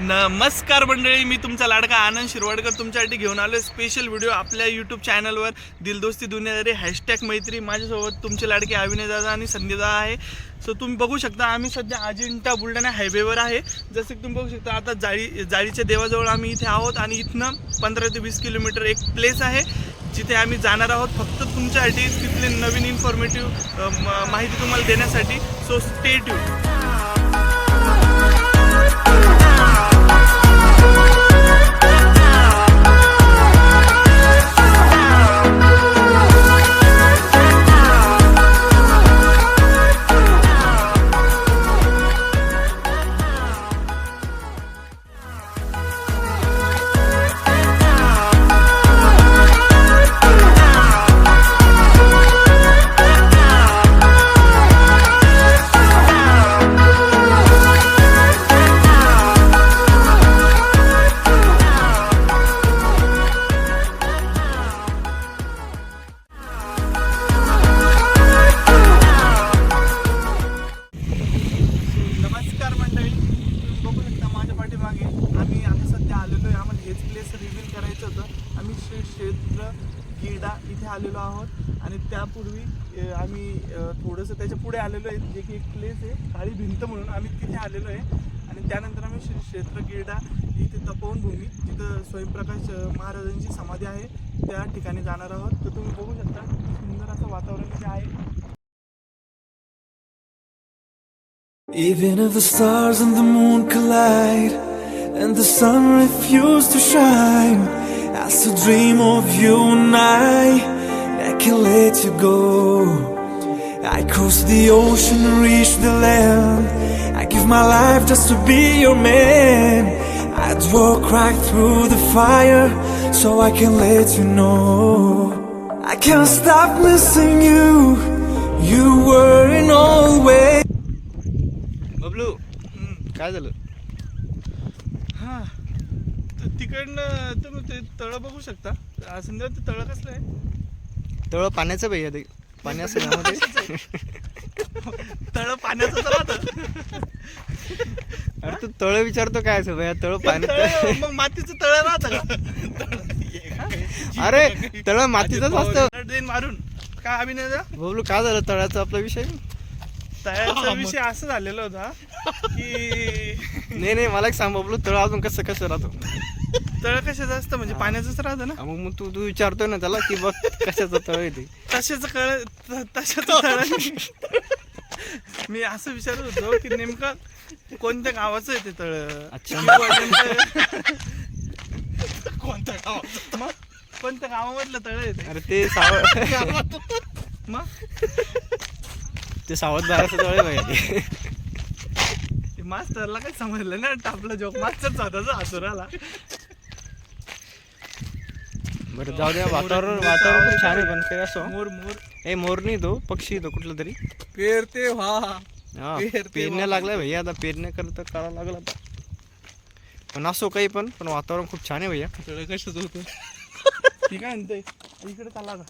नमस्कार मंडळी मी तुमचा लाडका आनंद शिरवाडकर तुमच्यासाठी घेऊन आलो स्पेशल व्हिडिओ आपल्या यूट्यूब चॅनलवर दिलदोस्ती दुनियादारी हॅशटॅग मैत्री. माझ्यासोबत तुमचे लाडके अभिनय दादा आणि संजय दादा आहे. सो तुम्ही बघू शकता आम्ही सध्या अजिंठा बुलढाणा हायवेवर आहे. जसं की तुम्ही बघू शकता आता जाळी जाळीच्या देवाजवळ आम्ही इथे आहोत आणि इथनं पंधरा ते वीस किलोमीटर एक प्लेस आहे जिथे आम्ही जाणार आहोत. फक्त तुमच्यासाठी तिथले नवीन इन्फॉर्मेटिव्ह माहिती तुम्हाला देण्यासाठी. सो स्टे ट्यून आहे काळी भिंत म्हणून आम्ही तिथे आलेलो आहे आणि त्यानंतर आम्ही श्री क्षेत्र गिरडा इथे तपोवन भूमी जिथं स्वयंप्रकाश महाराजांची समाधी आहे त्या ठिकाणी जाणार आहोत तर तुम्ही बघू शकता सुंदर असं वातावरण जे आहे Even if the stars and the moon collide and the sun refuse to shine, I still dream of you and I. I can let you go. I cross the ocean reach the land. I give my life just to be your man. I'd walk right through the fire so I can let you know. I can't stop missing you. You were in all ways. Bablu काय झालं हा तर तिकडनं तुम्ही ते तळं बघू शकता संध्या ते तळं कसलं आहे तळ पाण्याचं भैया ते पाणी असं त्यामध्ये तळं पाण्याचं राहतं. अरे तू तळ विचारतो काय असं? भैया तळ तळं, पाण्यात मग मातीचं तळं राहतं का? अरे तळ मातीचंच असतं. देईन मारून. काय अभिनय दा? बबलू काय झालं तळाचा आपला विषय? तळ्याचा विषय असं झालेला होता की नाही नाही मला एक सांग बबलू तळ अजून कसं कसं राहतो? तळं कशाचं असतं? म्हणजे पाण्याचंच राहतं ना? मग मग तू तू विचारतोय ना त्याला की बघ कशाचं तळ आहे ते. तशाच कळ तशाचं तळं. मी असं विचारत होतो की नेमकं कोणत्या गावाचं आहे ते तळ? अच्छा. कोणत्या गावाचं? मग कोणत्या गावामधलं तळ आहे ते? अरे ते सावध मग? ते सावध बाराचं तळ भैया ते मास्तरला काही समजलं नाही टापला जोक मास्टर स्वतःचा हातुराला बरं जाऊ द्या वातावरण वातावरण खूप छान आहे पण काही असो. मोर मोर. ए मोर नाही तो पक्षी तो कुठला तरी. पेरते व्हा. हा पेरण्या लागल्या भैया आता पेरण्या करता करावं लागलं आता. पण असो काही पण पण वातावरण खूप छान आहे भैया. तळ कशाच होतं? ती काय म्हणते इकडे चालला आता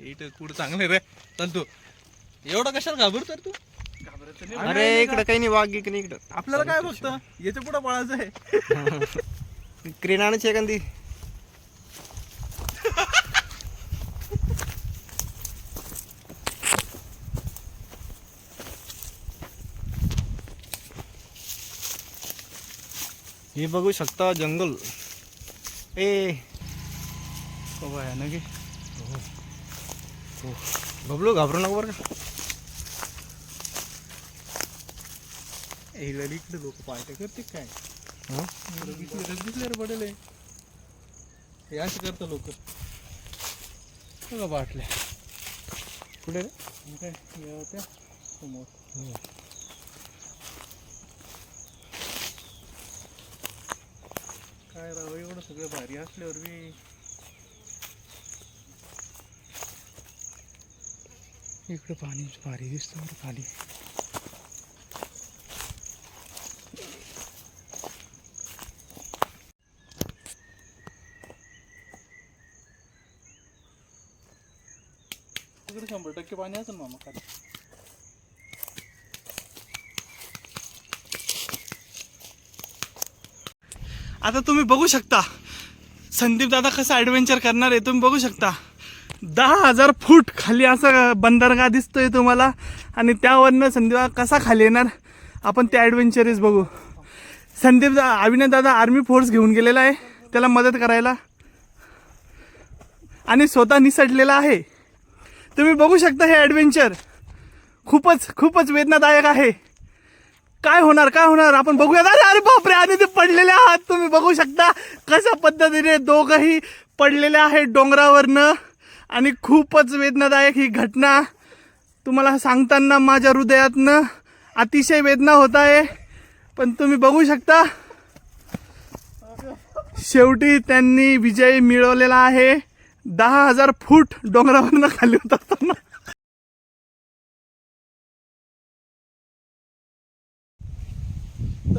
इथं कुठं चांगलं रे. चल तू. एवढं कशाला घाबरतो रे तू. अरे इकडं काही नाही वाघ इकडे इकडं. आपल्याला काय फक्त? याच्यापुढे पळायचं आहे. क्रेन आणायची एखादी हे बघू शकता जंगल. ए. हो भयानक आहे. बबलू घाबरू नको बरं का. इकडे इकडे लोक पार्ट्या करते काय? हं? दिसले पडेल हे. हे असं करतं लोक. बघा बाटल्या. कुठे रे? हे काय? या होत्या समोर. काय राव एवढं सगळं भारी असल्यावर मी इकडं पाणी भारी दिसतं बरं खाली. शंभर टक्के पाणी असेल मामा खाली. आता तुम्ही बघू शकता. संदीप दादा कसं ॲडव्हेंचर करणार आहे तुम्ही बघू शकता. दहा हजार फूट खाली असं बंदरगाह दिसतोय तुम्हाला. आणि त्यावरनं संदीप दादा कसा खाली येणार आपण ते ॲडव्हेंचरीज बघू. संदीप दा अभिनय दादा आर्मी फोर्स घेऊन गेलेला आहे त्याला मदत करायला. आणि स्वतः निसटलेला आहे. तुम्ही बघू शकता हे ॲडव्हेंचर खूपच खूपच वेदनादायक आहे. काय होणार काय होणार? आपण बघूया अरे अरे बापरे आणि ते पडलेले आहात. तुम्ही बघू शकता कशा पद्धतीने दोघंही पडलेले आहेत डोंगरावरनं. आणि खूपच वेदनादायक ही घटना. तुम्हाला सांगताना माझ्या हृदयातनं अतिशय वेदना होत आहे. पण तुम्ही बघू शकता शेवटी त्यांनी विजय मिळवलेला आहे. दहा हजार फूट डोंगरावरनं खाली उतरताना.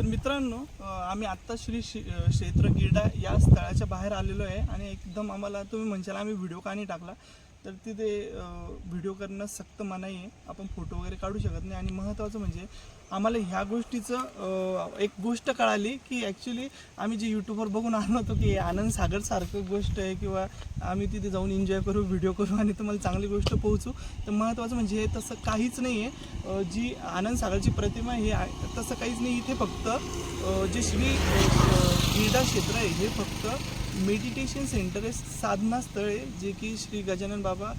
तर मित्रांनो आम्ही आत्ता श्री क्षेत्र गिरडा या स्थळाच्या बाहेर आलेलो आहे आणि एकदम आम्हाला तुम्ही म्हणशाल आम्ही व्हिडिओ का नाही टाकला? तर तिथे व्हिडिओ करणं सक्त मनाई आहे. आपण फोटो वगैरे काढू शकत नाही आणि महत्त्वाचं म्हणजे आम्हाला ह्या गोष्टीचं एक गोष्ट कळाली की ॲक्च्युली आम्ही जे यूट्यूबवर बघून आलो होतो की आनंद सागरसारखं गोष्ट आहे किंवा आम्ही तिथे जाऊन एन्जॉय करू व्हिडिओ करू आणि तुम्हाला चांगली गोष्ट पोहोचू. तर महत्त्वाचं म्हणजे हे तसं काहीच नाही आहे जी आनंद सागरची प्रतिमा हे तसं काहीच नाही. इथे फक्त जे श्री क्रीडा क्षेत्र आहे हे फक्त मेडिटेशन सेंटर आहे साधना स्थळ आहे जे की श्री गजानन बाबा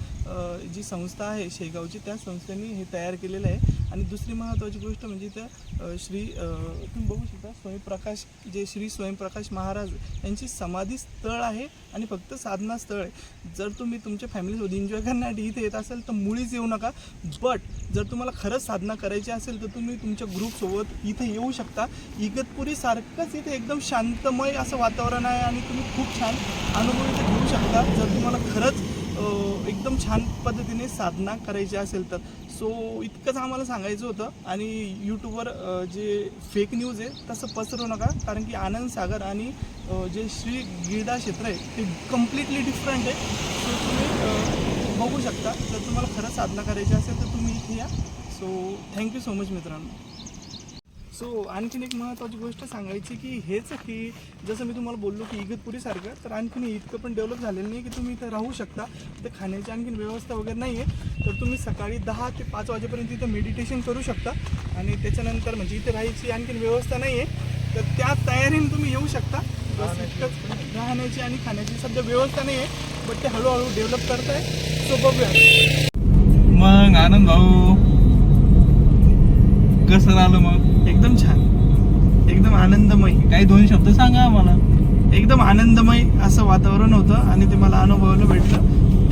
जी संस्था आहे शेगावची त्या संस्थेने हे तयार केलेलं आहे. आणि दुसरी महत्त्वाची गोष्ट म्हणजे इथं श्री तुम्ही बघू शकता स्वयंप्रकाश जे श्री स्वयंप्रकाश महाराज यांची समाधी स्थळ आहे आणि फक्त साधना स्थळ आहे. जर तुम्ही तुमच्या फॅमिलीसोबत एन्जॉय करण्यासाठी इथे येत असेल तर मुळीच येऊ नका. बट जर तुम्हाला खरंच साधना करायची असेल तर तुम्ही तुमच्या ग्रुपसोबत इथे येऊ शकता. इगतपुरी सारखंच इथे एकदम शांतमय असं वातावरण आहे आणि तुम्ही खूप छान अनुभव इथे घेऊ शकता. जर तुम्हाला खरंच एकदम छान पद्धतीने साधना करायची असेल तर. सो इतकंच आम्हाला सांगायचं होतं आणि यूट्यूबवर जे फेक न्यूज आहे तसं पसरू नका. कारण की आनंद सागर आणि जे श्री गिरडा क्षेत्र आहे ते कम्प्लिटली डिफरंट आहे. सो तुम्ही बघू शकता. जर तुम्हाला खरंच साधना करायची असेल तर तुम्ही इथे या. So thank you so much मित्रांनो. सो आणखीन एक महत्त्वाची गोष्ट सांगायची की हेच की जसं मी तुम्हाला बोललो की इगतपुरीसारखं तर आणखीन इतकं पण डेव्हलप झालेलं नाही की तुम्ही इथं राहू शकता. तर खाण्याची आणखीन व्यवस्था वगैरे नाही आहे. तर तुम्ही सकाळी दहा ते पाच वाजेपर्यंत इथं मेडिटेशन करू शकता. आणि त्याच्यानंतर म्हणजे इथे राहायची आणखीन व्यवस्था नाही आहे. तर त्या तयारीने तुम्ही येऊ शकता. बस इतकंच. राहण्याची आणि खाण्याची सध्या व्यवस्था नाही आहे बट ते हळूहळू डेव्हलप करताय. सो बघूया. मग आनंद भाऊ. कसं राहिलं मग. एकदम छान. एकदम आनंदमय. काही दोन शब्द सांगा आम्हाला. एकदम आनंदमय असं वातावरण होतं आणि ते मला अनुभवायला भेटलं.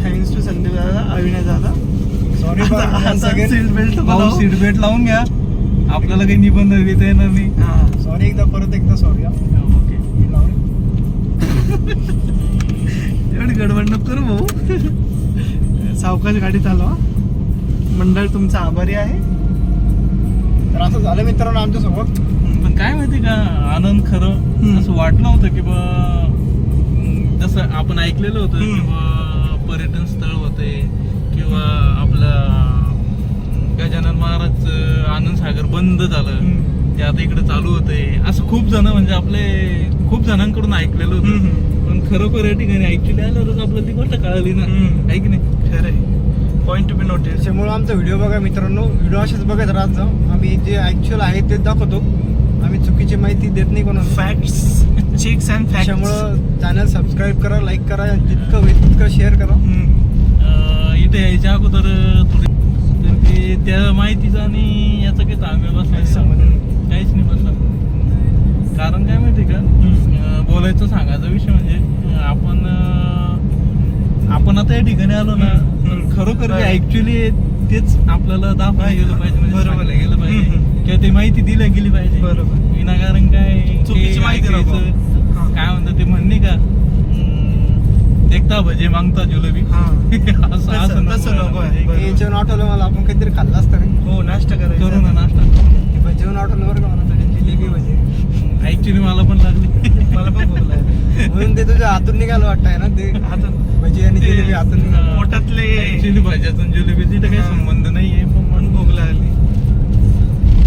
थँक्स टू संदीप दादा अविनाश दादा. सॉरी भाऊ लावा. सीट बेल्ट लावून घ्या. आपल्याला काही निबंध लिहिता येणार नाही. हा. सॉरी एकदा परत एकदा सॉरी एवढी गडबड नको करू भाऊ. सावकाश गाडीत आलो हा. मंडळ तुमचा आभारी आहे. तर असं झालं मित्रांनो आमच्यासोबत पण काय माहिती का आनंद खरं. असं वाटलं होतं की बा जसं आपण ऐकलेलं होतं की. बा पर्यटन स्थळ होते किंवा आपलं गजानन महाराज आनंद सागर बंद झालं. ते आता इकडे चालू होते असं खूप जण म्हणजे आपले खूप जणांकडून ऐकलेलं होतं. पण खरोखर या ठिकाणी ऍक्च्युली आल्यावरच आपल्याला ती गोष्ट कळाली ना हम्म. आहे की नाही खरंय पॉईंट टू बी नोटीस त्याच्यामुळं आमचा व्हिडिओ बघा मित्रांनो. व्हिडिओ असेच बघत राहत जाऊ आम्ही जे ऍक्च्युअल आहे तेच दाखवतो. आम्ही चुकीची माहिती देत नाही कोणाला. फॅक्ट्स चेक्स अँड फॅक्ट्स त्याच्यामुळं चॅनल सबस्क्राईब करा लाईक करा जितकं होईल तितकं शेअर करा. इथे यायच्या अगोदर थोडी ते त्या माहितीचा आणि याचा काही ताळमेळ बसला काहीच नाही. बसला. कारण काय माहिती का? बोलायचं सांगायचा विषय म्हणजे आपण आपण आता या ठिकाणी आलो ना खरोखर. ऍक्च्युली तेच आपल्याला दाखवलं गेलं पाहिजे म्हणजे बरोबर. गेलं पाहिजे. किंवा ती माहिती दिली गेली पाहिजे. बरोबर. विनाकारण काय चुकीची माहिती. काय म्हणतात ते म्हणणे का? देखता भजे मागता जुलबी. हा. असं असं तसं नको जेवण आठवलं मला आपण काहीतरी खाल्लं असतं रे. हो नाश्ता करू ना करायचा नाश्ता पण जेवण आठवलं बरं का मला जिलेबी भजी. ऍक्च्युली मला पण लागली. मला पण भूक लागली. म्हणून ते तुझ्या हातून निघालं वाटतंय ना ते. हातून. निघालं पोटातले ऍक्च्युली भाज्याचा जुलबी तिथे काही हा. संबंध नाहीये पण पण मग भूक लागली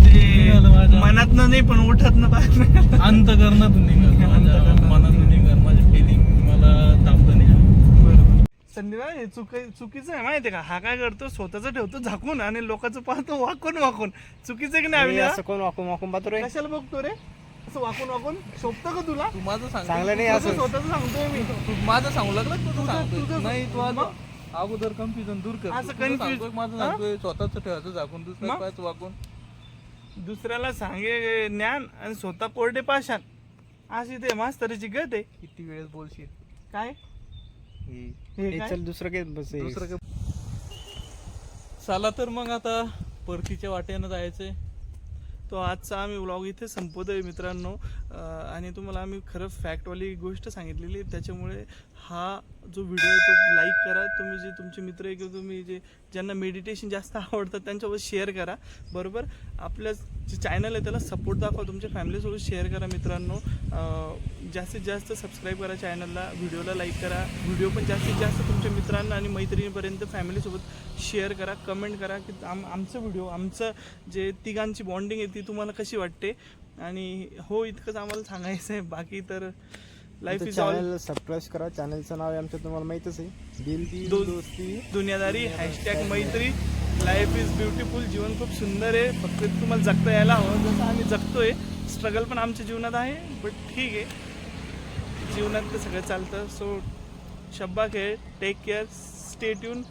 ते मनातनं नाही पण उठत ना बाहेर निघाल. माझ्या अंतःकरणातून. मनातून निघाल. माझी फिलिंग मला तापतं नाही. बरोबर. संदीप हे चुक चुकीचं आहे माहिती आहे का? हा काय करतो स्वतःच ठेवतो झाकून आणि लोकांचं पाहतो वाकून वाकून चुकीचं आहे की नाही असं कोण वाकून वाकून पाहतो रे? कशाला बघतो रे? असं वाकून वाकून शोभतं का तुला? तू माझं सांग. चांगलं नाही असं. स्वतःच सांगतोय मी. तू माझं सांगू लागला तू तुझं- सांगतोय? तुझं- नाही तू? अगोदर कन्फ्युजन दूर कर. असं तुझं confuse- सांगतोय माझं हा? सांगतोय स्वतःच ठेवायचं झाकून दुसरं मग? पाहायचं वाकून. दुसऱ्याला सांगे ज्ञान आणि स्वतः कोरडे पाषाण. अशी ते मास्तरीची गत आहे. किती वेळेस बोलशील? काय? हे. हे हे काय? चल दुसरं काय बस हे. दुसरं काय चला तर मग आता परतीच्या वाटेनं जायचंय. तो आजचा आम्ही व्लॉग इथे संपवतोय मित्रांनो. आणि तुम्हाला आम्ही खरं फॅक्टवाली गोष्ट सांगितलेली आहे. त्याच्यामुळे हा जो व्हिडिओ आहे तो लाईक करा. तुम्ही जे तुमचे मित्र आहे किंवा तुम्ही जे ज्यांना मेडिटेशन जास्त आवडतं त्यांच्यासोबत शेअर करा. बरोबर? आपल्या जे चॅनल आहे त्याला सपोर्ट दाखवा. तुमच्या फॅमिलीसोबत शेअर करा मित्रांनो. जास्तीत जास्त सबस्क्राईब करा चॅनलला व्हिडिओला लाईक करा. व्हिडिओ पण जास्तीत जास्त तुमच्या मित्रांना आणि मैत्रिणीपर्यंत फॅमिलीसोबत शेअर करा कमेंट करा की आम आमचं व्हिडिओ आमचं जे तिघांची बॉन्डिंग आहे ती तुम्हाला कशी वाटते? आणि हो इतकंच आम्हाला सांगायचं आहे. बाकी तर लाईफ इज ऑल सबस्क्राईब करा. चॅनलचं नाव आहे आमचं तुम्हाला माहितच आहे. दोस्ती. दुनियादारी हॅशटॅग मैत्री. लाईफ इज ब्युटिफुल जीवन खूप सुंदर आहे. फक्त तुम्हाला जगता यायला हवं. जसं आम्ही जगतोय स्ट्रगल पण आमच्या जीवनात आहे बट ठीक आहे. जीवनात ते सगळं चालतं. सो शब्बा खेळ टेक केअर स्टे ट्यून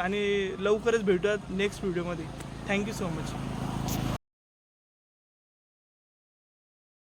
आणि लवकरच भेटूयात नेक्स्ट व्हिडिओमध्ये थँक्यू सो मच